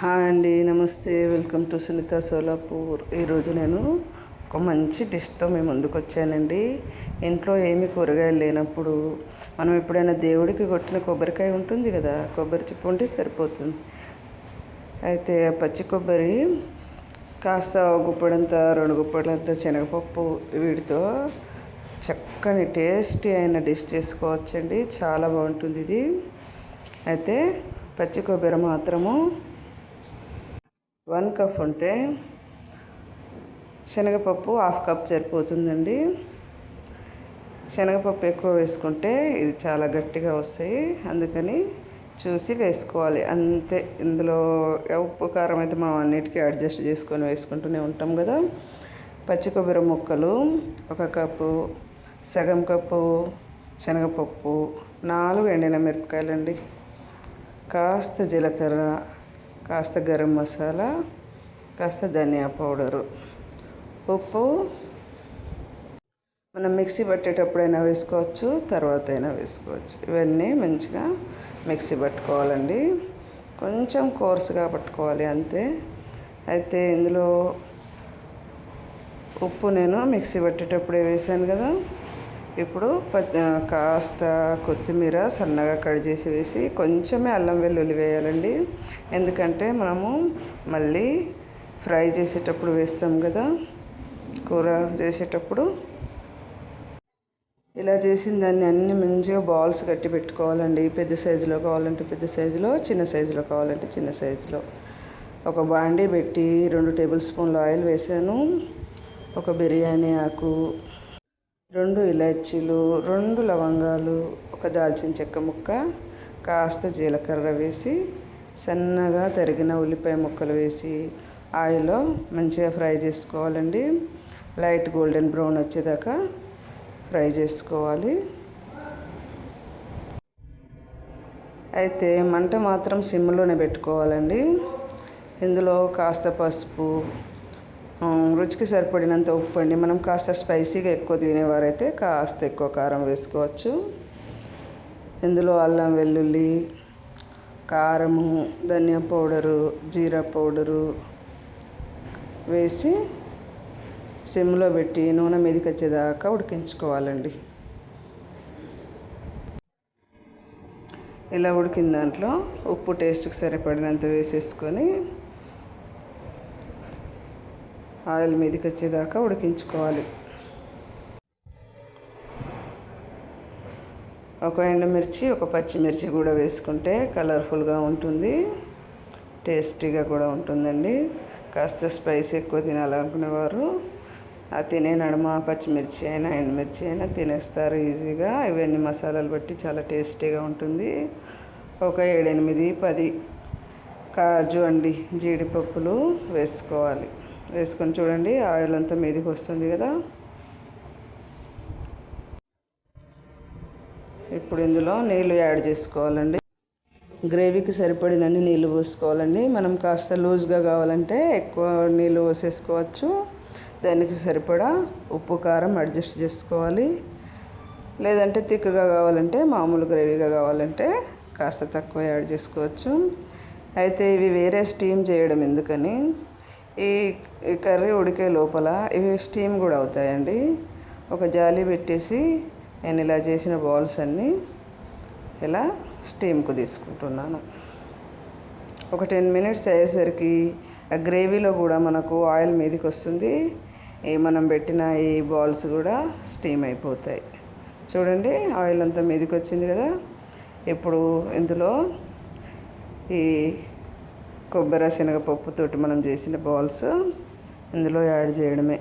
Hi అండి నమస్తే. Welcome to Sunitha Solapur. ఈరోజు నేను ఒక మంచి డిష్తో మేము ముందుకు వచ్చానండి. ఇంట్లో ఏమి కూరగాయలు లేనప్పుడు మనం ఎప్పుడైనా దేవుడికి కొట్టిన కొబ్బరికాయ ఉంటుంది కదా కొబ్బరి చిప్పు ఉంటే సరిపోతుంది. అయితే పచ్చి కొబ్బరి కాస్త గుప్పడంత రెండు గుప్పడంత శనగపప్పు వీటితో చక్కని టేస్టీ అయిన డిష్ చేసుకోవచ్చండి. చాలా బాగుంటుంది ఇది. అయితే పచ్చి కొబ్బరి మాత్రము వన్ కప్ ఉంటే శనగపప్పు హాఫ్ కప్ సరిపోతుందండి. శనగపప్పు ఎక్కువ వేసుకుంటే ఇది చాలా గట్టిగా వస్తాయి. అందుకని చూసి వేసుకోవాలి. అంతే. ఇందులో ఉప్పు కారం అయితే మనం అన్నిటికీ అడ్జస్ట్ చేసుకొని వేసుకుంటూనే ఉంటాం కదా. పచ్చి కొబ్బరి ముక్కలు ఒక కప్పు సగం కప్పు శనగపప్పు నాలుగు ఎండిన మిరపకాయలండి. కాస్త జీలకర్ర కాస్త గరం మసాలా కాస్త ధనియా పౌడరు. ఉప్పు మనం మిక్సీ పట్టేటప్పుడైనా వేసుకోవచ్చు తర్వాత అయినా వేసుకోవచ్చు. ఇవన్నీ మంచిగా మిక్సీ పట్టుకోవాలండి. కొంచెం కోర్సుగా పట్టుకోవాలి అంతే. అయితే ఇందులో ఉప్పు నేను మిక్సీ పట్టేటప్పుడే వేసాను కదా. ఇప్పుడు కాస్త కొత్తిమీర సన్నగా కట్ చేసి వేసి కొంచెమే అల్లం వెల్లుల్లి వేయాలండి. ఎందుకంటే మనము మళ్ళీ ఫ్రై చేసేటప్పుడు వేస్తాం కదా కూర చేసేటప్పుడు. ఇలా చేసిన దాన్ని అన్ని మంచిగా బాల్స్ కట్టి పెట్టుకోవాలండి. పెద్ద సైజులో కావాలంటే పెద్ద సైజులో చిన్న సైజులో కావాలంటే చిన్న సైజులో. ఒక బాండీ పెట్టి రెండు టేబుల్ స్పూన్ల ఆయిల్ వేసాను. ఒక బిర్యానీ ఆకు రెండు ఇలాచీలు రెండు లవంగాలు ఒక దాల్చిన చెక్క ముక్క కాస్త జీలకర్ర వేసి సన్నగా తరిగిన ఉల్లిపాయ ముక్కలు వేసి ఆయిల్లో మంచిగా ఫ్రై చేసుకోవాలండి. లైట్ గోల్డెన్ బ్రౌన్ వచ్చేదాకా ఫ్రై చేసుకోవాలి. అయితే మంట మాత్రం సిమ్లోనే పెట్టుకోవాలండి. ఇందులో కాస్త పసుపు రుచికి సరిపడినంత ఉప్పు అండి. మనం కాస్త స్పైసీగా ఎక్కువ తినేవారైతే కాస్త ఎక్కువ కారం వేసుకోవచ్చు. ఇందులో అల్లం వెల్లుల్లి కారము ధనియా పౌడరు జీరా పౌడరు వేసి సిమ్లో పెట్టి నూనె మీదకి వచ్చేదాకా ఉడికించుకోవాలండి. ఇలా ఉడికిన దాంట్లో ఉప్పు టేస్ట్కి సరిపడినంత వేసేసుకొని ఆయిల్ మీదకి వచ్చేదాకా ఉడికించుకోవాలి. ఒక ఎండుమిర్చి ఒక పచ్చిమిర్చి కూడా వేసుకుంటే కలర్ఫుల్గా ఉంటుంది. టేస్టీగా కూడా ఉంటుందండి. కాస్త స్పైస్ ఎక్కువ తినాలనుకునేవారు ఆ తినే నడుమ పచ్చిమిర్చి అయినా ఎండుమిర్చి అయినా తినేస్తారు ఈజీగా. ఇవన్నీ మసాలాలు బట్టి చాలా టేస్టీగా ఉంటుంది. ఒక ఏడెనిమిది పది కాజు అండి జీడిపప్పులు వేసుకోవాలి. వేసుకొని చూడండి ఆయిల్ అంతా మీదికి వస్తుంది కదా. ఇప్పుడు ఇందులో నీళ్ళు యాడ్ చేసుకోవాలండి. గ్రేవీకి సరిపడినన్ని నీళ్ళు పోసుకోవాలండి. మనం కాస్త లూజ్గా కావాలంటే ఎక్కువ నీళ్ళు పోసేసుకోవచ్చు. దానికి సరిపడా ఉప్పు కారం అడ్జస్ట్ చేసుకోవాలి. లేదంటే తిక్కగా కావాలంటే మామూలు గ్రేవీగా కావాలంటే కాస్త తక్కువ యాడ్ చేసుకోవచ్చు. అయితే ఇవి వేరే స్టీమ్ చేయడం ఎందుకని? ఈ కర్రీ ఉడికే లోపల ఇవి స్టీమ్ కూడా అవుతాయండి. ఒక జాలి పెట్టేసి నేను ఇలా చేసిన బాల్స్ అన్నీ ఇలా స్టీమ్కు తీసుకుంటున్నాను. ఒక టెన్ మినిట్స్ అయ్యేసరికి ఆ గ్రేవీలో కూడా మనకు ఆయిల్ మీదకి వస్తుంది. ఈ మనం పెట్టిన ఈ బాల్స్ కూడా స్టీమ్ అయిపోతాయి. చూడండి ఆయిల్ అంతా మీదకి వచ్చింది కదా. ఇప్పుడు ఇందులో ఈ కొబ్బరి శనగపప్పుతోటి మనం చేసిన బాల్స్ ఇందులో యాడ్ చేయడమే.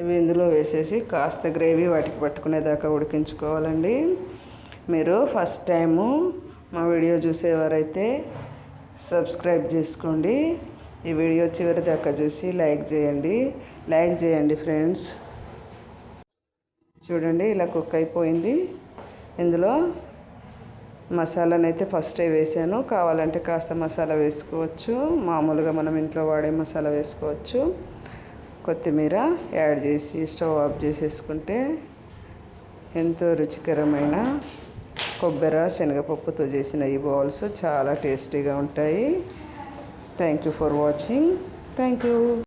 ఇవి ఇందులో వేసేసి కాస్త గ్రేవీ వాటికి పట్టుకునేదాకా ఉడికించుకోవాలండి. మీరు ఫస్ట్ టైము మా వీడియో చూసేవారైతే సబ్స్క్రైబ్ చేసుకోండి. ఈ వీడియో చివరి దాకా చూసి లైక్ చేయండి. లైక్ చేయండి ఫ్రెండ్స్. చూడండి ఇలా కుక్ అయిపోయింది. ఇందులో మసాలాను అయితే ఫస్టే వేసాను. కావాలంటే కాస్త మసాలా వేసుకోవచ్చు. మామూలుగా మనం ఇంట్లో వాడే మసాలా వేసుకోవచ్చు. కొత్తిమీర యాడ్ చేసి స్టవ్ ఆఫ్ చేసేసుకుంటే ఎంతో రుచికరమైన కొబ్బరి శనగపప్పుతో చేసిన ఈ బాల్స్ చాలా టేస్టీగా ఉంటాయి. Thank you for watching thank you